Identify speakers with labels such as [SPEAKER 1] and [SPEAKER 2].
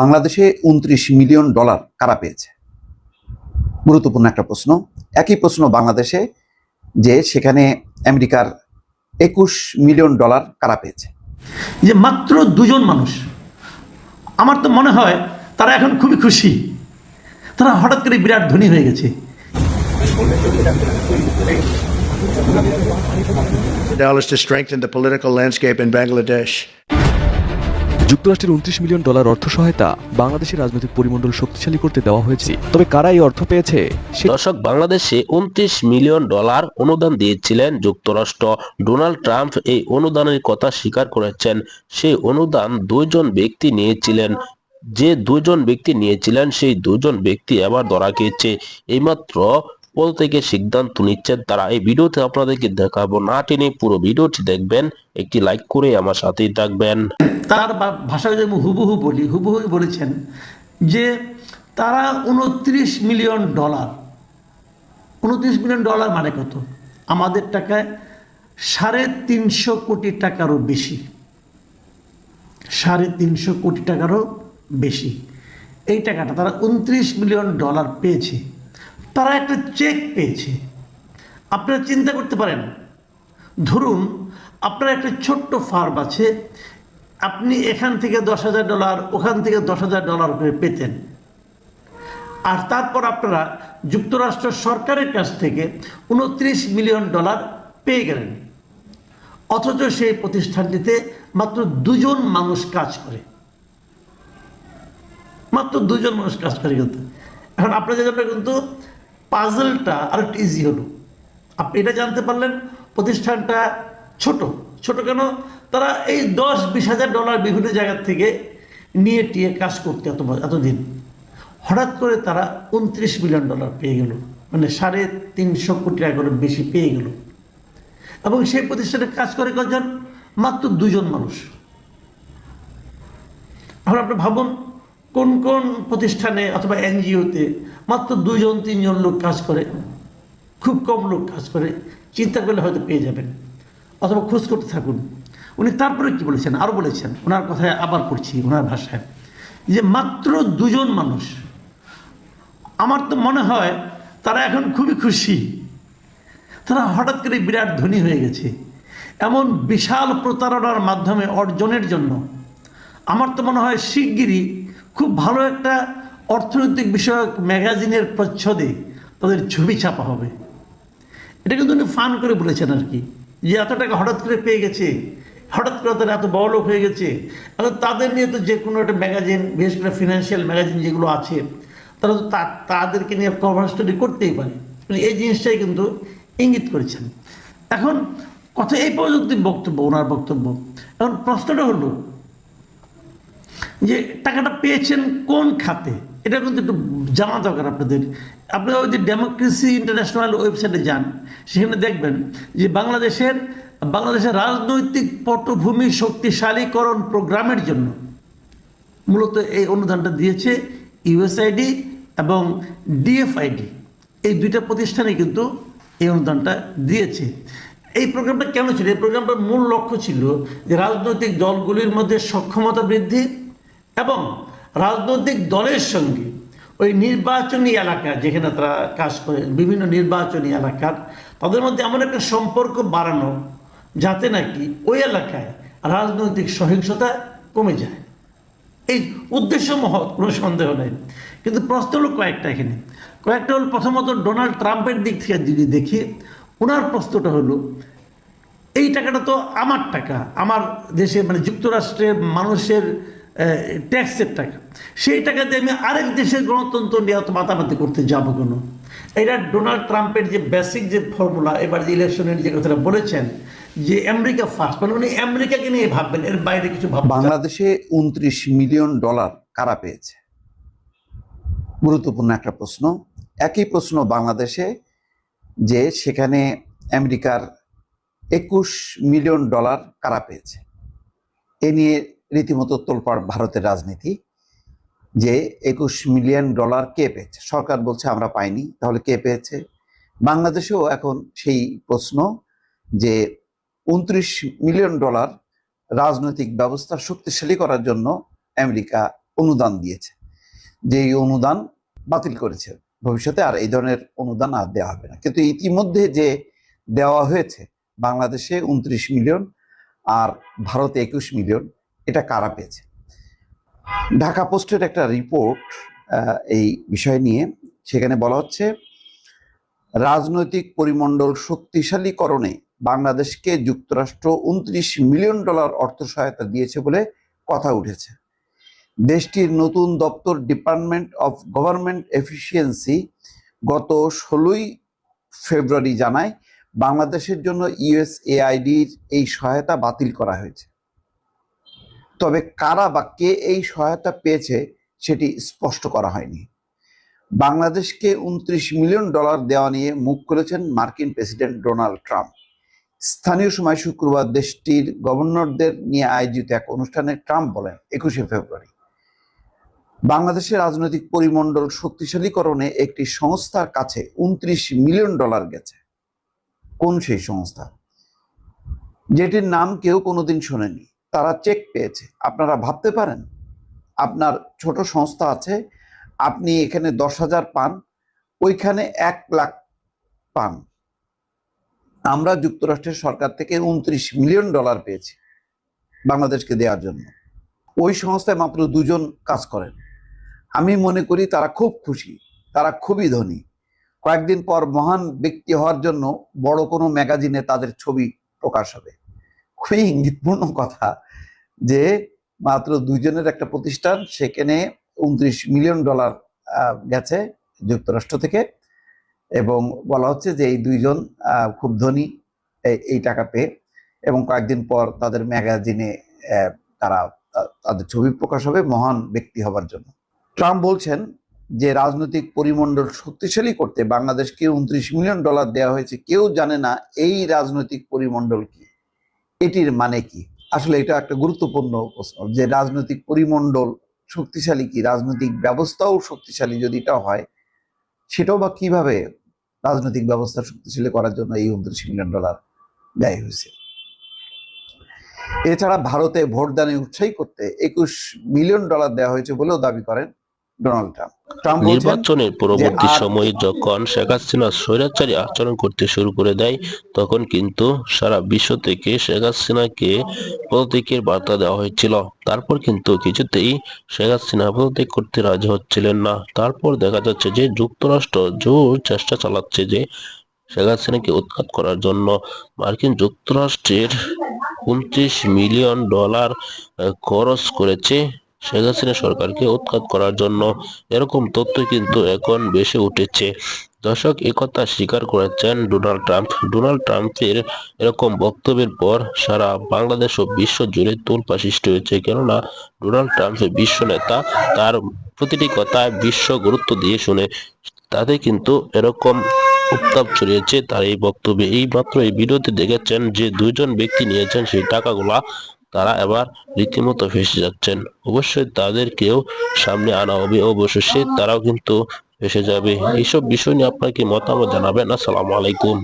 [SPEAKER 1] বাংলাদেশে উনত্রিশ million dollar কারা পেয়েছে? গুরুত্বপূর্ণ একটা প্রশ্ন। একই প্রশ্ন বাংলাদেশে যে সেখানে আমেরিকার একুশ মিলিয়ন ডলার কারা পেয়েছে?
[SPEAKER 2] যে মাত্র দুজন মানুষ আমার তো মনে হয় তারা এখন খুবই খুশি। তারা হঠাৎ করে বিরাট ধনী হয়ে গেছে।
[SPEAKER 3] Dollars to strengthen the political landscape in Bangladesh.
[SPEAKER 4] যুক্তরাষ্ট্রের উনত্রিশ মিলিয়ন ডলার অর্থ সহায়তা বাংলাদেশের রাজনৈতিক পরিমণ্ডল শক্তিশালী করতে দেওয়া হয়েছে। তবে কারা এই অর্থ পেয়েছে
[SPEAKER 5] দর্শক, বাংলাদেশে উনত্রিশ মিলিয়ন ডলার অনুদান দিয়েছিলেন যুক্তরাষ্ট্র। ডোনাল্ড ট্রাম্প এই অনুদানের কথা স্বীকার করেছেন। সেই অনুদান দুইজন ব্যক্তি নিয়েছিলেন। যে দুজন ব্যক্তি নিয়েছিলেন, সেই দুজন ব্যক্তি আবার ধরা খেয়েছে। এইমাত্র থেকে সিদ্ধান্ত নিচ্ছেন তারা। এই ভিডিওতে আপনাদেরকে দেখাবো না টেনে পুরো ভিডিওটি দেখবেন, একটি লাইক করে আমার সাথেই থাকবেন।
[SPEAKER 2] তার ভাষায় যদি হুবহু বলি, হুবহু বলেছেন যে তারা উনত্রিশ মিলিয়ন ডলার, উনত্রিশ মিলিয়ন ডলার মানে কত? আমাদের টাকায় সাড়ে তিনশো কোটি টাকারও বেশি। সাড়ে তিনশো কোটি টাকারও বেশি। এই টাকাটা তারা উনত্রিশ মিলিয়ন ডলার পেয়েছে। তারা একটা চেক পেয়েছে। আপনারা চিন্তা করতে পারেন। ধরুন, আপনার একটা ছোট্ট ফার্ম আছে, আপনি এখান থেকে দশ হাজার ডলার ওখান থেকে দশ হাজার ডলার করে পেতেন। আর তারপর আপনারা যুক্তরাষ্ট্র সরকারের কাছ থেকে উনত্রিশ মিলিয়ন ডলার পেয়ে গেলেন। অথচ সেই প্রতিষ্ঠানটিতে মাত্র দুজন মানুষ কাজ করে। মাত্র দুজন মানুষ কাজ করে কিন্তু। এখন আপনাদের জন্য কিন্তু পাজলটা আর একটু ইজি হলো। আপনি এটা জানতে পারলেন, প্রতিষ্ঠানটা ছোট। ছোট কেন? তারা এই দশ বিশ হাজার ডলার বিভিন্ন জায়গার থেকে নিয়ে টিয়ে কাজ করতে এত এতদিন। হঠাৎ করে তারা উনত্রিশ মিলিয়ন ডলার পেয়ে গেল। মানে সাড়ে তিনশো কোটি টাকার বেশি পেয়ে গেল। এবং সেই প্রতিষ্ঠানে কাজ করে কজন মাত্র দুজন মানুষ। এখন আপনি ভাবুন কোন কোন প্রতিষ্ঠানে অথবা এনজিওতে মাত্র দুজন তিনজন লোক কাজ করে, খুব কম লোক কাজ করে, চিন্তা করলে হয়তো পেয়ে যাবেন। অথবা খোঁজ করতে থাকুন। উনি তারপরে কি বলেছেন? আরও বলেছেন, ওনার কথায় আবার পড়ছি, ওনার ভাষায়, যে মাত্র দুজন মানুষ, আমার তো মনে হয় তারা এখন খুবই খুশি। তারা হঠাৎ করে বিরাট ধনী হয়ে গেছে। এমন বিশাল প্রতারণার মাধ্যমে অর্জনের জন্য আমার তো মনে হয় শিগগিরই খুব ভালো একটা অর্থনৈতিক বিষয়ক ম্যাগাজিনের প্রচ্ছদে তাদের ছবি ছাপা হবে। এটা কিন্তু উনি ফান করে বলেছেন আর কি, যে এত টাকা হঠাৎ করে পেয়ে গেছে, হঠাৎ করে তারা এত বড় লোক হয়ে গেছে। এখন তাদের নিয়ে তো যে কোনো একটা ম্যাগাজিন, বিশেষ করে ফিনান্সিয়াল ম্যাগাজিন যেগুলো আছে, তারা তো তাদেরকে নিয়ে কভার স্টাডি করতেই পারে। এই জিনিসটাই কিন্তু ইঙ্গিত করেছেন। এখন কথা এই পর্যন্ত বক্তব্য, ওনার বক্তব্য। এখন প্রশ্নটা হলো যে টাকাটা পেয়েছেন কোন খাতে? এটা কিন্তু একটু জানা দরকার আপনাদের। আপনারা ওই যে ডেমোক্রেসি ইন্টারন্যাশনাল ওয়েবসাইটে যান, সেখানে দেখবেন যে বাংলাদেশের বাংলাদেশের রাজনৈতিক পটভূমি শক্তিশালীকরণ প্রোগ্রামের জন্য মূলত এই অনুদানটা দিয়েছে ইউএসআইডি এবং ডিএফআইডি। এই দুইটা প্রতিষ্ঠানে কিন্তু এই অনুদানটা দিয়েছে। এই প্রোগ্রামটা কেন ছিল? এই প্রোগ্রামটার মূল লক্ষ্য ছিল যে রাজনৈতিক দলগুলির মধ্যে সক্ষমতা বৃদ্ধি এবং রাজনৈতিক দলের সঙ্গে ওই নির্বাচনী এলাকা যেখানে তারা কাজ করে, বিভিন্ন নির্বাচনী এলাকার তাদের মধ্যে এমন একটা সম্পর্ক বাড়ানো যাতে নাকি ওই এলাকায় রাজনৈতিক সহিংসতা কমে যায়। এই উদ্দেশ্য মহৎ, কোনো সন্দেহ নেই। কিন্তু প্রশ্ন হলো কয়েকটা এখানে। কয়েকটা হলো প্রথমত ডোনাল্ড ট্রাম্পের দিক থেকে যদি দেখি, ওনার প্রশ্নটা হলো, এই টাকাটা তো আমার টাকা, আমার দেশে মানে যুক্তরাষ্ট্রের মানুষের ট্যাক্সের টাকা। সেই টাকাতে আমি আরেক দেশের গণতন্ত্র নিয়ে অত মাতামাতি করতে যাব কেন? এটা ডোনাল্ড ট্রাম্পের যে বেসিক যে ফর্মুলা এবার যে ইলেকশনের যে কথাটা বলেছেন, যে আমেরিকা ফার্স্ট মানে উনি আমেরিকাকে নিয়ে ভাববেন, এর বাইরে কিছু না।
[SPEAKER 1] বাংলাদেশে উনত্রিশ মিলিয়ন ডলার কারা পেয়েছে? গুরুত্বপূর্ণ একটা প্রশ্ন। একই প্রশ্ন বাংলাদেশে, যে সেখানে আমেরিকার একুশ মিলিয়ন ডলার কারা পেয়েছে? এ নিয়ে রীতিমতো তোলপাড় ভারতের রাজনীতি যে একুশ মিলিয়ন ডলার কে পেয়েছে? সরকার বলছে, আমরা পাইনি, তাহলে কে পেয়েছে? বাংলাদেশেও এখন সেই প্রশ্ন যে উনত্রিশ মিলিয়ন ডলার রাজনৈতিক ব্যবস্থা শক্তিশালী করার জন্য আমেরিকা অনুদান দিয়েছে। যে অনুদান বাতিল করেছে, ভবিষ্যতে আর এই ধরনের অনুদান আর দেওয়া হবে না। কিন্তু ইতিমধ্যে যে দেওয়া হয়েছে, বাংলাদেশে উনত্রিশ মিলিয়ন আর ভারতে একুশ মিলিয়ন এটা কারা পেয়েছে? ঢাকা পোস্টের একটা রিপোর্ট এই বিষয় নিয়ে সেখানে বলা হচ্ছে, রাজনৈতিক পরিমণ্ডল শক্তিশালীকরণে বাংলাদেশকে যুক্তরাষ্ট্র উনত্রিশ মিলিয়ন ডলার অর্থ সহায়তা দিয়েছে বলে কথা উঠেছে। দেশটির নতুন দপ্তর ডিপার্টমেন্ট অফ গভর্নমেন্ট এফিসিয়েন্সি গত ষোলোই ফেব্রুয়ারি জানায়, বাংলাদেশের জন্য ইউএসএআইডির এই সহায়তা বাতিল করা হয়েছে। তবে কারা বা কে এই সহায়তা পেয়েছে সেটি স্পষ্ট করা হয়নি। বাংলাদেশকে উনত্রিশ মিলিয়ন ডলার দেওয়া নিয়ে মুখ করেছেন মার্কিন প্রেসিডেন্ট ডোনাল্ড ট্রাম্প। স্থানীয় সময় শুক্রবার দেশটির গভর্নরদের নিয়ে আয়োজিত এক অনুষ্ঠানে ট্রাম্প বলেন, একুশে ফেব্রুয়ারি, বাংলাদেশের রাজনৈতিক পরিমণ্ডল শক্তিশালীকরণে একটি সংস্থার কাছে উনত্রিশ মিলিয়ন ডলার গেছে। কোন সেই সংস্থা? যেটির নাম কেউ কোনোদিন শোনেনি। তারা চেক পেয়েছে। আপনারা ভাবতে পারেন, আপনার ছোট সংস্থা আছে, আপনি এখানে দশ হাজার পান, ওইখানে এক লাখ পান। আমরা যুক্তরাষ্ট্রের সরকার থেকে উনত্রিশ মিলিয়ন ডলার পেয়েছি বাংলাদেশকে দেওয়ার জন্য। ওই সংস্থায় মাত্র দুজন কাজ করেন। আমি মনে করি তারা খুব খুশি, তারা খুবই ধনী। কয়েকদিন পর মহান ব্যক্তি হওয়ার জন্য বড় কোনো ম্যাগাজিনে তাদের ছবি প্রকাশ হবে। খুবই ইঙ্গিতপূর্ণ কথা। যে মাত্র দুইজনের একটা প্রতিষ্ঠান, সেখানে উনত্রিশ মিলিয়ন ডলার গেছে যুক্তরাষ্ট্র থেকে এবং বলা হচ্ছে যে এই দুইজন খুব ধনী এই টাকা পেয়ে এবং কয়েকদিন পর তাদের ম্যাগাজিনে তারা তাদের ছবি প্রকাশ হবে মহান ব্যক্তি হবার জন্য। ট্রাম্প বলছেন যে রাজনৈতিক পরিমণ্ডল শক্তিশালী করতে বাংলাদেশকে উনত্রিশ মিলিয়ন ডলার দেওয়া হয়েছে, কেউ জানে না এই রাজনৈতিক পরিমণ্ডল কি। এটির মানে কি? আসলে এটা একটা গুরুত্বপূর্ণ প্রশ্ন যে রাজনৈতিক পরিমণ্ডল শক্তিশালী কি? রাজনৈতিক ব্যবস্থাও শক্তিশালী যদি এটা হয়, সেটাও বা কীভাবে রাজনৈতিক ব্যবস্থা শক্তিশালী করার জন্য এই উনত্রিশ মিলিয়ন ডলার ব্যয় হয়েছে? এছাড়া ভারতে ভোটদানে উৎসাহী করতে একুশ মিলিয়ন ডলার দেওয়া হয়েছে বলেও দাবি করেন ডোনাল্ড ট্রাম্প
[SPEAKER 5] নির্বাচনের পরবর্তী সময়ে যখন শেখ হাসিনা স্বৈরাচারী আচরণ করতে শুরু করে দেয় তখন কিন্তু সারা বিশ্ব থেকে শেখ হাসিনাকে পদত্যাগের বার্তা দেওয়া হয়েছিল। তারপর কিন্তু কিছুতেই শেখ হাসিনা পদত্যাগ করতে রাজি হচ্ছিলেন না। তারপর দেখা যাচ্ছে যে যুক্তরাষ্ট্র জোর চেষ্টা চালাচ্ছে যে শেখ হাসিনাকে উৎখাত করার জন্য। মার্কিন যুক্তরাষ্ট্রের উনত্রিশ মিলিয়ন ডলার খরচ করেছে। শেখ হাসিনা সরকারকে উৎখাত করার জন্য এরকম তথ্য কিন্তু এখন বেশি উঠেছে। দর্শক একথা স্বীকার করেছেন ডোনাল্ড ট্রাম্প। ডোনাল্ড ট্রাম্পের এরকম বক্তব্যের পর সারা বাংলাদেশ ও বিশ্ব জুড়ে তোলপা সৃষ্টি হয়েছে। কেননা, ডোনাল্ড ট্রাম্প বিশ্ব নেতা তার প্রতিটি কথায় বিশ্ব গুরুত্ব দিয়ে শুনে তাতে কিন্তু এরকম উত্তাপ ছড়িয়েছে তার এই বক্তব্যে। এই মাত্র এই ভিডিওতে দেখেছেন যে দুইজন ব্যক্তি নিয়েছেন সেই টাকাগুলা। তারা এবার রীতিমতো ফেসে যাচ্ছেন। অবশ্যই তাদেরকেও সামনে আনা হবে। অবশ্যই তারাও কিন্তু ফেসে যাবে। এইসব বিষয় নিয়ে আপনাকে মতামত জানাবেন? আসসালামু আলাইকুম।